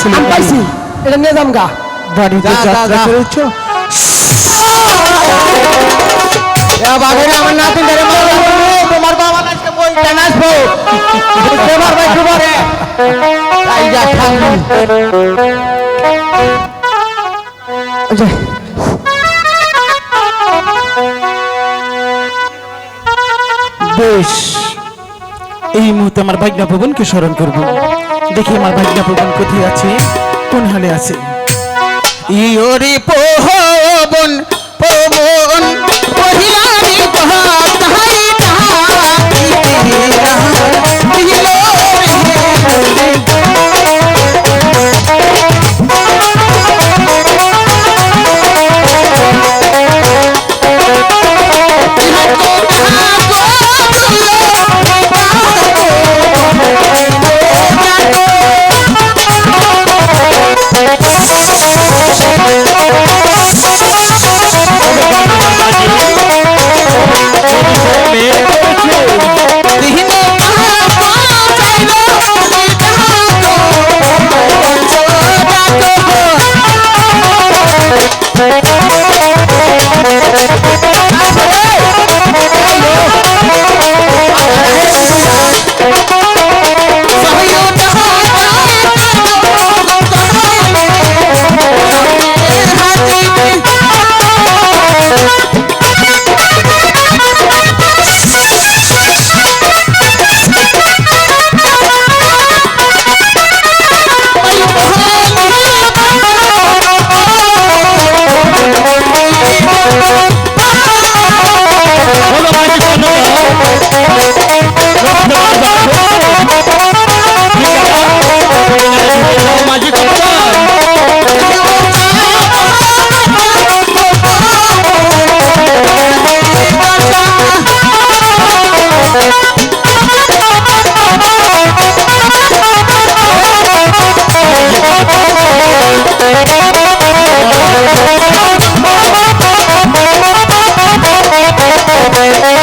ছেলে আমি পাইছি। এটা নিয়ে যাম গা। বাড়িতে যাত্রা। করেছ? আমার তোমার বাবা আজকে বই কেন আসব? তোমার তোমারে। তাই যা ঠান্ডি বেশ। এই মুহূর্তে আমার ভাগ্না ভবনকে স্মরণ করব। দেখি আমার ভাগ্না প্রবণ কোথায় আছে কোন হালে আছে। ইয়রি পোহবন Thank you.